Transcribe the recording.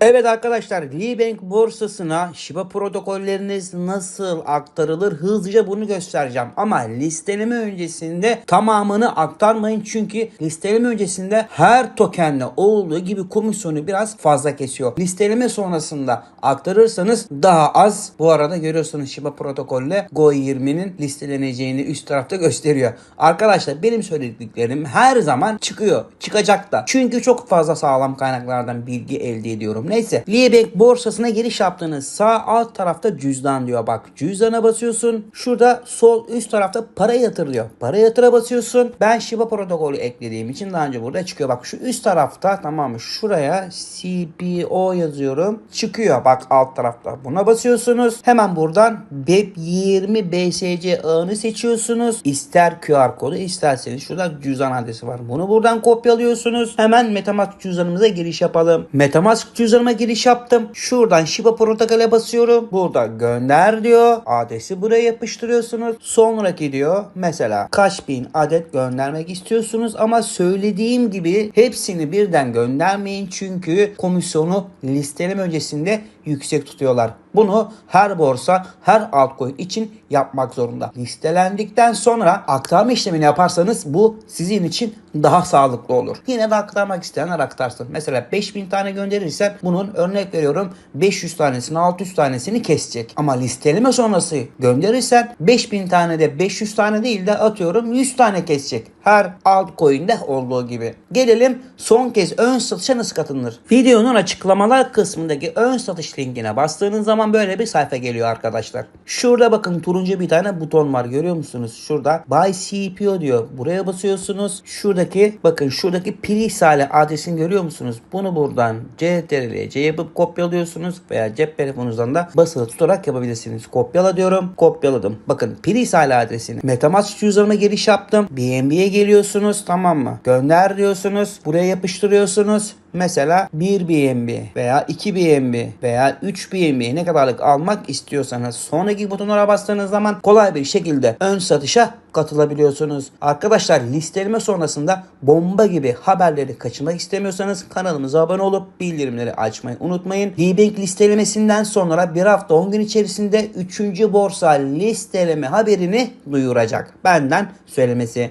Evet arkadaşlar Libank borsasına Shiba protokolleriniz nasıl aktarılır hızlıca bunu göstereceğim. Ama listeleme öncesinde tamamını aktarmayın çünkü listeleme öncesinde her tokende olduğu gibi komisyonu biraz fazla kesiyor. Listeleme sonrasında aktarırsanız daha az. Bu arada görüyorsunuz Shiba protokolle Go20'nin listeleneceğini üst tarafta gösteriyor. Arkadaşlar benim söylediklerim her zaman çıkıyor. Çıkacak da. Çünkü çok fazla sağlam kaynaklardan bilgi elde ediyorum. Neyse. Liyebank borsasına giriş yaptığınız sağ alt tarafta cüzdan diyor. Bak cüzdana basıyorsun. Şurada sol üst tarafta para yatır diyor. Para yatıra basıyorsun. Ben Shiba protokolü eklediğim için daha önce burada çıkıyor. Bak şu üst tarafta tamam mı? Şuraya CPO yazıyorum. Çıkıyor bak alt tarafta. Buna basıyorsunuz. Hemen buradan BEP20 BSC ağını seçiyorsunuz. İster QR kodu isterseniz şurada cüzdan adresi var. Bunu buradan kopyalıyorsunuz. Hemen Metamask cüzdanımıza giriş yapalım. Metamask cüzdanıma giriş yaptım. Şuradan Shiba protokole basıyorum. Burada gönder diyor. Adresi buraya yapıştırıyorsunuz. Sonraki diyor mesela kaç bin adet göndermek istiyorsunuz ama söylediğim gibi hepsini birden göndermeyin çünkü komisyonu listeleme öncesinde yüksek tutuyorlar. Bunu her borsa, her altcoin için yapmak zorunda. Listelendikten sonra aktarma işlemini yaparsanız bu sizin için daha sağlıklı olur. Yine de aktarmak isteyenler aktarsın. Mesela 5000 tane gönderirsen bunun örnek veriyorum 500 tanesini 600 tanesini kesecek. Ama listeleme sonrası gönderirsen 5000 tane de 500 tane değil de atıyorum 100 tane kesecek. Her altcoin'de olduğu gibi. Gelelim son kez ön satışa nasıl katılır? Videonun açıklamalar kısmındaki ön satış linkine bastığınız zaman böyle bir sayfa geliyor arkadaşlar. Şurada bakın turuncu bir tane buton var görüyor musunuz? Şurada Buy CPO diyor. Buraya basıyorsunuz. Şuradaki bakın şuradaki Pirisale adresini görüyor musunuz? Bunu buradan CTRL'ye C yapıp kopyalıyorsunuz veya cep telefonunuzdan da basılı tutarak yapabilirsiniz. Kopyala diyorum. Kopyaladım. Bakın Pirisale adresini. Metamask cüzdanıma giriş yaptım. BNB'ye geliyorsunuz tamam mı? Gönder diyorsunuz. Buraya yapıştırıyorsunuz. Mesela 1 BNB veya 2 BNB veya 3 BNB ne kadarlık almak istiyorsanız sonraki butonlara bastığınız zaman kolay bir şekilde ön satışa katılabiliyorsunuz. Arkadaşlar listeleme sonrasında bomba gibi haberleri kaçırmak istemiyorsanız kanalımıza abone olup bildirimleri açmayı unutmayın. Dbank listelemesinden sonra bir hafta 10 gün içerisinde 3. borsa listeleme haberini duyuracak. Benden söylemesi.